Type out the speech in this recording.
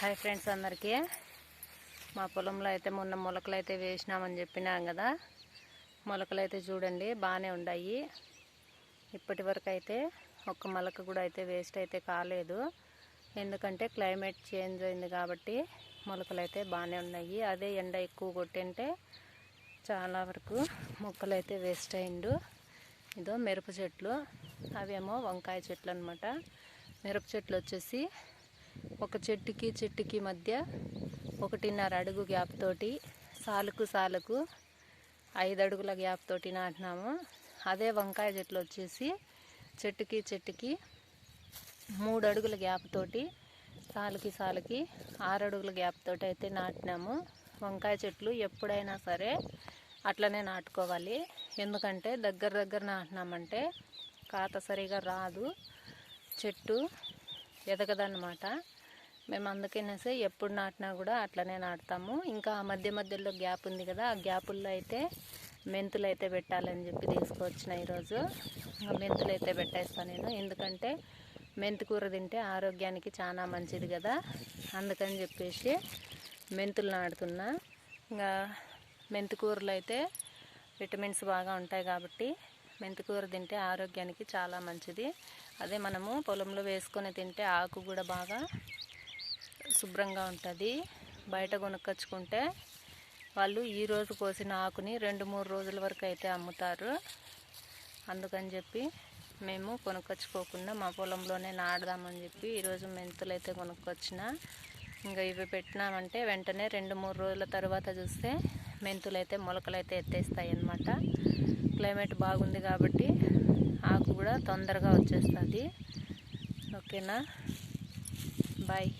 Hi friends అందరికీ. మా పొలంలో అయితే మొన్న మొలకలు అయితే వేసినామని చెప్పినాం కదా. మొలకలు అయితే చూడండి బాగానే ఉన్నాయి ఇప్పటి వరకు అయితే ఒక్క మొలక కూడా అయితే వేస్ట్ అయితే కాలేదు. ఎందుకంటే క్లైమేట్ చేంజ్ అయింది కాబట్టి మొలకలు అయితే బాగానే ఉన్నాయి. అదే ఎండ ఎక్కువ కొట్టింటే చాలా వరకు మొక్కలు అయితే వేస్ట్ అయిండు. ఇదో మిరప చెట్లు. అవేమో వంకాయ చెట్లు అనమాట మిరప చెట్లు వచ్చేసి ఒక చెట్టుకి చెట్టుకి మధ్య ఒకటిన్నర అడుగు గ్యాప్ తోటి సాలుకు సాలుకు ఐదు అడుగుల గ్యాప్ తోటి నాటినాము. అదే వంకాయ చెట్లు వచ్చేసి చెట్టుకి చెట్టుకి మూడు అడుగుల గ్యాప్ తోటి సాలుకి సాలుకి ఆరు అడుగుల గ్యాప్ తోటి అయితే నాటినాము. వంకాయ చెట్లు ఎప్పుడైనా సరే అట్లనే నాటుకోవాలి. ఎందుకంటే దగ్గర దగ్గర నాటినామంటే కాత సరిగా రాదు. చెట్టు ఎదగదన్నమాట. మేము అందుకనేసి ఎప్పుడు నాటినా కూడా అట్లనే నాటుతాము. ఇంకా ఆ మధ్య మధ్యలో గ్యాప్ ఉంది కదా ఆ గ్యాపుల్లో అయితే మెంతులు అయితే పెట్టాలని చెప్పి తీసుకొచ్చిన ఈరోజు. మెంతులు అయితే పెట్టేస్తాను నేను. ఎందుకంటే మెంతి కూర తింటే ఆరోగ్యానికి చాలా మంచిది కదా. అందుకని చెప్పేసి మెంతులు నాడుతున్నా ఇంకా మెంతి కూరలు అయితే విటమిన్స్ బాగా ఉంటాయి కాబట్టి మెంతికూర తింటే ఆరోగ్యానికి చాలా మంచిది. అదే మనము పొలంలో వేసుకొని తింటే ఆకు కూడా బాగా శుభ్రంగా ఉంటుంది. బయట కొనుక్కొచ్చుకుంటే వాళ్ళు ఈరోజు కోసిన ఆకుని రెండు మూడు రోజుల వరకు అయితే అమ్ముతారు. అందుకని చెప్పి మేము కొనుక్కొచ్చుకోకుండా మా పొలంలోనే నాడదామని చెప్పి ఈరోజు మెంతులు అయితే కొనుక్కొచ్చిన. ఇంకా ఇవి పెట్టినామంటే వెంటనే రెండు మూడు రోజుల తర్వాత చూస్తే మెంతులు అయితే మొలకలు అయితే ఎత్తేస్తాయి అన్నమాట క్లైమేట్ బాగుంది కాబట్టి ఆకు కూడా తొందరగా వచ్చేస్తుంది. ఓకేనా? బాయ్.